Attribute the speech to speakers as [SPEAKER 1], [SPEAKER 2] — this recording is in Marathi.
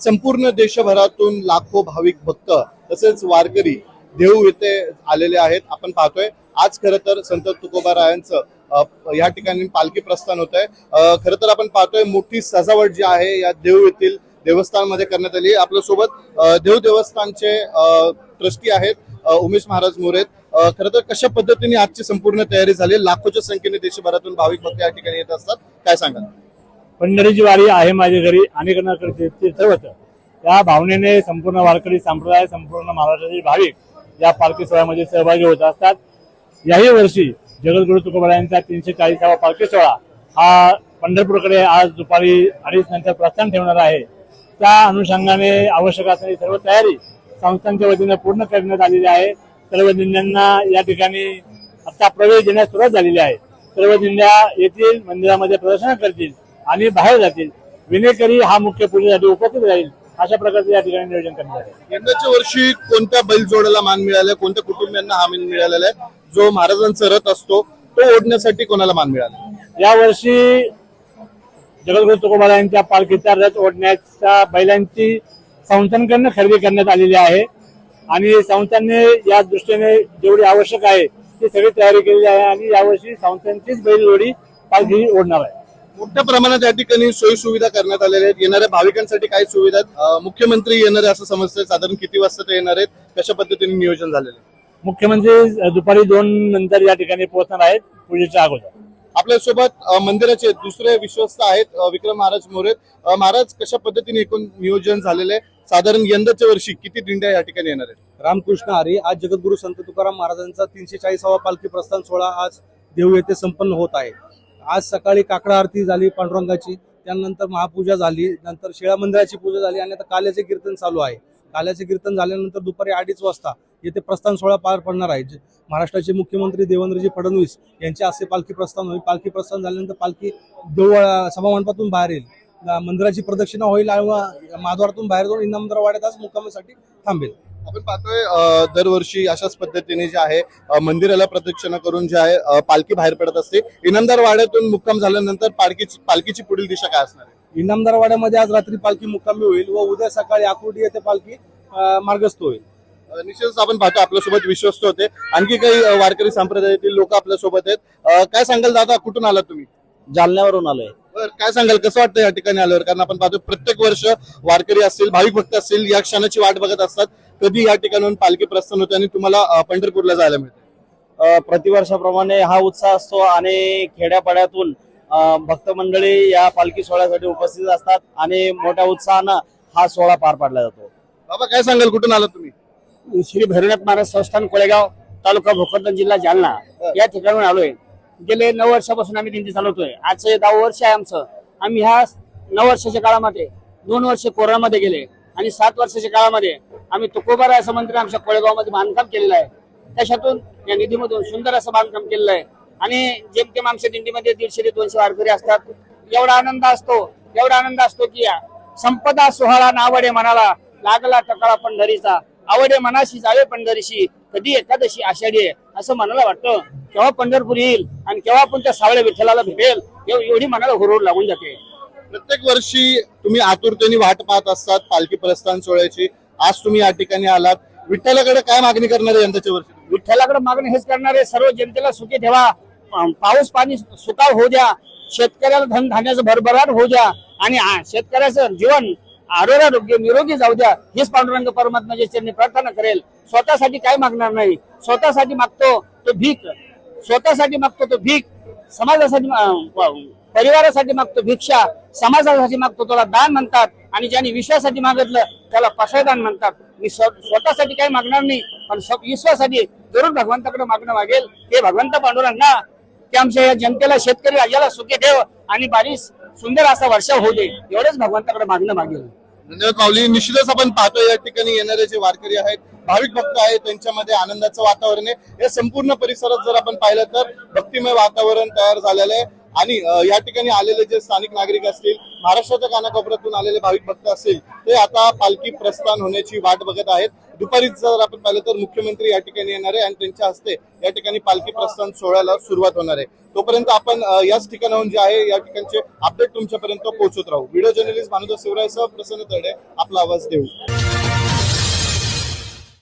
[SPEAKER 1] संपूर्ण देशभरातून लाखो भाविक भक्त तसेच वारकरी देऊ येथे आलेले आहेत. आपण पाहतोय आज खरं तर संत तुकोबारायांचं या ठिकाणी पालखी प्रस्थान होत आहे खरं तर आपण पाहतोय मोठी सजावट जी आहे या देऊ येथील देवस्थानमध्ये करण्यात आली आपल्यासोबत देव देवस्थानचे ट्रस्टी आहेत उमेश महाराज मोरे खरं तर कशा पद्धतीने आजची संपूर्ण तयारी झाली? लाखोच्या संख्येने देशभरातून भाविक भक्त या ठिकाणी येत असतात. काय सांगाल?
[SPEAKER 2] पंढरीची वारी आहे माझ्या घरी. अनेकांना करते ते सर्वच भावनेने संपूर्ण वारकरी संप्रदाय संपूर्ण महाराष्ट्रातील भाविक या पालखी सोहळ्यामध्ये सहभागी होत असतात. याही वर्षी जगद्गुरु तुकोबारायांचा तीनशे चाळीसावा पालखी सोहळा हा पंढरपूरकडे आज दुपारी अडीच नंतर प्रस्थान ठेवणार आहे. त्या अनुषंगाने आवश्यक असणारी सर्व तयारी संस्थांच्या वतीने पूर्ण करण्यात आलेली आहे. सर्व दिंड्यांना या ठिकाणी आता प्रवेश देण्यास सुरुवात झालेली आहे. सर्व दिंड्या येथील मंदिरामध्ये प्रदर्शन करतील. आणि बाहेर जातील. विनेकरी हा मुख्य पूजेसाठी उपस्थित राहील. अशा प्रकारचे या ठिकाणी नियोजन करण्यात आहे
[SPEAKER 1] यंदाच्या वर्षी कोणत्या बैलजोड्याला मान मिळाला कोणत्या कुटुंबियांना हा मान मिळालेला आहे? जो महाराजांचा रथ असतो तो ओढण्यासाठी कोणाला मान मिळाला
[SPEAKER 2] यावर्षी जगद्गुरु तुकोबारा यांच्या पालखीचा रथ ओढण्याच्या बैलांची संस्थांकडनं खरेदी करण्यात आलेली आहे. आणि संस्थांनी या दृष्टीने जेवढी आवश्यक आहे ती सगळी तयारी केलेली आहे आणि यावर्षी संस्थांचीच बैलजोडी पालखी ओढणार आहे.
[SPEAKER 1] मोठ्या प्रमाणात या ठिकाणी सोयी सुविधा करण्यात आलेल्या आहेत. येणाऱ्या भाविकांसाठी काय सुविधा आहेत. मुख्यमंत्री येणार आहे असं समजतंय. साधारण किती वाजता ते येणार आहेत? कशा पद्धतीने नियोजन झालेलं आहे?
[SPEAKER 2] मुख्यमंत्री दुपारी दोन नंतर या ठिकाणी पोहोचणार आहेत पूजेच्या अगोदर.
[SPEAKER 1] आपल्यासोबत मंदिराचे दुसरे विश्वस्त आहेत विक्रम महाराज मोरे. महाराज कशा पद्धतीने एकूण नियोजन झालेलं आहे? साधारण यंदाच्या वर्षी किती दिंड्या या ठिकाणी येणार आहेत?
[SPEAKER 3] रामकृष्ण हरी आज जगद्गुरु संत तुकाराम महाराजांचा तीनशे चाळीसावा पालखी प्रस्थान सोहळा आज देऊ येथे संपन्न होत आहे. आज सकाळी काकडा आरती झाली पांडुरंगाची त्यानंतर महापूजा झाली नंतर शिळा मंदिराची पूजा झाली आणि आता काल्याचे कीर्तन चालू आहे. काल्याचे कीर्तन झाल्यानंतर दुपारी अडीच वाजता येथे प्रस्थान सोहळा पार पडणार आहे. जे- महाराष्ट्राचे मुख्यमंत्री देवेंद्रजी फडणवीस यांचे असे पालखी प्रस्थान होईल. पालखी प्रस्थान झाल्यानंतर पालखी देऊळ सभामंडपातून बाहेर येईल. मंदिराची प्रदक्षिणा होईल आणि माधवारातून बाहेर जाऊन इनामदार वाड्यात आज मुक्कामासाठी थांबेल.
[SPEAKER 1] आपण पाहतोय दरवर्षी अशाच पद्धतीने जे आहे मंदिराला प्रदक्षिणा करून जे आहे पालखी बाहेर पडत असते. इनामदार वाड्यातून मुक्काम झाल्यानंतर पालखीची पालखीची पुढील दिशा काय असणार आहे?
[SPEAKER 3] इनामदार वाड्यामध्ये आज रात्री पालखी मुक्कामी होईल व उद्या सकाळी आकुर्डी येथे पालखी मार्गस्थ होईल.
[SPEAKER 1] निश्चितच आपण पाहतो आपल्यासोबत विश्वस्त होते. आणखी काही वारकरी संप्रदायातील लोक आपल्यासोबत आहेत काय सांगाल दादा कुठून आलात तुम्ही?
[SPEAKER 4] जालन्यावरून आलोय.
[SPEAKER 1] काय सांगाल? कसं वाटतं या ठिकाणी आल्यावर? कारण आपण पाहतो प्रत्येक वर्ष वारकरी असतील भाविक भक्त असतील या क्षणाची वाट बघत असतात. कधी या ठिकाणाहून पालखी प्रस्थान होते आणि तुम्हाला पंढरपूरला जायला मिळते?
[SPEAKER 4] प्रतिवर्षाप्रमाणे हा उत्साह असतो आणि खेड्यापाड्यातून भक्त मंडळी या पालखी सोहळ्यासाठी उपस्थित असतात आणि मोठ्या उत्साहानं हा सोहळा पार पाडला जातो.
[SPEAKER 1] बाबा काय सांगाल? कुठून आलात तुम्ही?
[SPEAKER 5] श्री भैरवनाथ महाराज संस्थान कोळेगाव तालुका भोकरदन जिल्हा जालना. या ठिकाणून आलोय. गेले नऊ वर्षापासून आम्ही दिंडी चालवतोय. आजचं हे वर्ष आहे आमचं. आम्ही ह्या नऊ वर्षाच्या काळामध्ये दोन वर्ष कोरोनामध्ये गेले आणि सात वर्षाच्या काळामध्ये आम्ही तुकोबारा असं मंदिर आमच्या कोळेगावमध्ये बांधकाम केलेलं आहे. त्याच्यातून या निधीमधून सुंदर असं बांधकाम केलेलं आहे. आणि जेमतेम आमच्या दिंडीमध्ये दीडशे ते दोनशे वारकरी असतात. एवढा आनंद असतो एवढा आनंद असतो की या संपदा सोहळा नावडे मनाला लागला टकाळा पंढरीचा. आवडे मनाशी जावे पंढरीशी. कधी एकादशी आषाढी आहे असं मनाला वाटतं केव्हा पंढरपूर येईल आणि केव्हा आपण त्या सावळ्या विठ्ठलाला भेटेल एव- एवढी मनाला हुरूर लागून जाते.
[SPEAKER 1] प्रत्येक वर्षी तुम्ही आतुरतेने वाट पाहत असतात पालखी प्रस्थान सोहळ्याची. आज तुम्ही या ठिकाणी आलात. विठ्ठलाकडे काय मागणी करणार आहे यंदाच्या वर्षी?
[SPEAKER 5] विठ्ठलाकडे मागणी हेच करणारे सर्व जनतेला सुखी ठेवा. पाऊस पाणी सुकाळ होऊ द्या. शेतकऱ्याला धन धान्याचं भरभराट होऊ द्या. आणि शेतकऱ्याचं जीवन आरोग्य निरोगी जाऊ द्या. हेच पांडुरंग परमात्माच्या चरणी प्रार्थना करेल. स्वतःसाठी काय मागणार नाही. स्वतःसाठी मागतो तो भीक. स्वतःसाठी मागतो तो भीक. समाजासाठी परिवारासाठी मागतो भिक्षा. समाजासाठी मागतो त्याला दान म्हणतात. आणि ज्यांनी विश्वासाठी मागितलं त्याला पसायदान म्हणतात. मी स्वतःसाठी काही मागणार नाही पण विश्वासाठी जरूर भगवंताकडे मागणं मागेल. हे भगवंत पांडुरंगा की आमच्या या जनतेला शेतकरी राजाला सुखी ठेव आणि बारीस सुंदर असा वर्षा होऊ दे. एवढेच भगवंताकडे मागणं मागेल.
[SPEAKER 1] धन्यवाद माऊली निश्चितच आपण पाहतोय. या ठिकाणी येणारे जे वारकरी आहेत भाविक भक्त आहेत त्यांच्यामध्ये आनंदाचं वातावरण आहे. या संपूर्ण परिसरात जर आपण पाहिलं तर भक्तिमय वातावरण तयार झालेलं आहे. आणि या ठिकाणी आलेले जे स्थानिक नागरिक असतील महाराष्ट्राच्या कानाकोपऱ्यातून आलेले भाविक भक्त असतील ते आता पालखी प्रस्थान होण्याची वाट बघत आहेत. दुपारी जर आपण पाहिलं तर मुख्यमंत्री या ठिकाणी येणार आहे आणि त्यांच्या हस्ते या ठिकाणी पालखी प्रस्थान सोहळ्याला सुरुवात होणार आहे. तोपर्यंत आपण याच ठिकाणाहून जे आहे या ठिकाणचे अपडेट तुमच्यापर्यंत पोहोचत राहू. व्हिडिओ जर्नलिस्ट भानुदास शिवराय सह प्रसन्न तडे आपला आवाज देऊ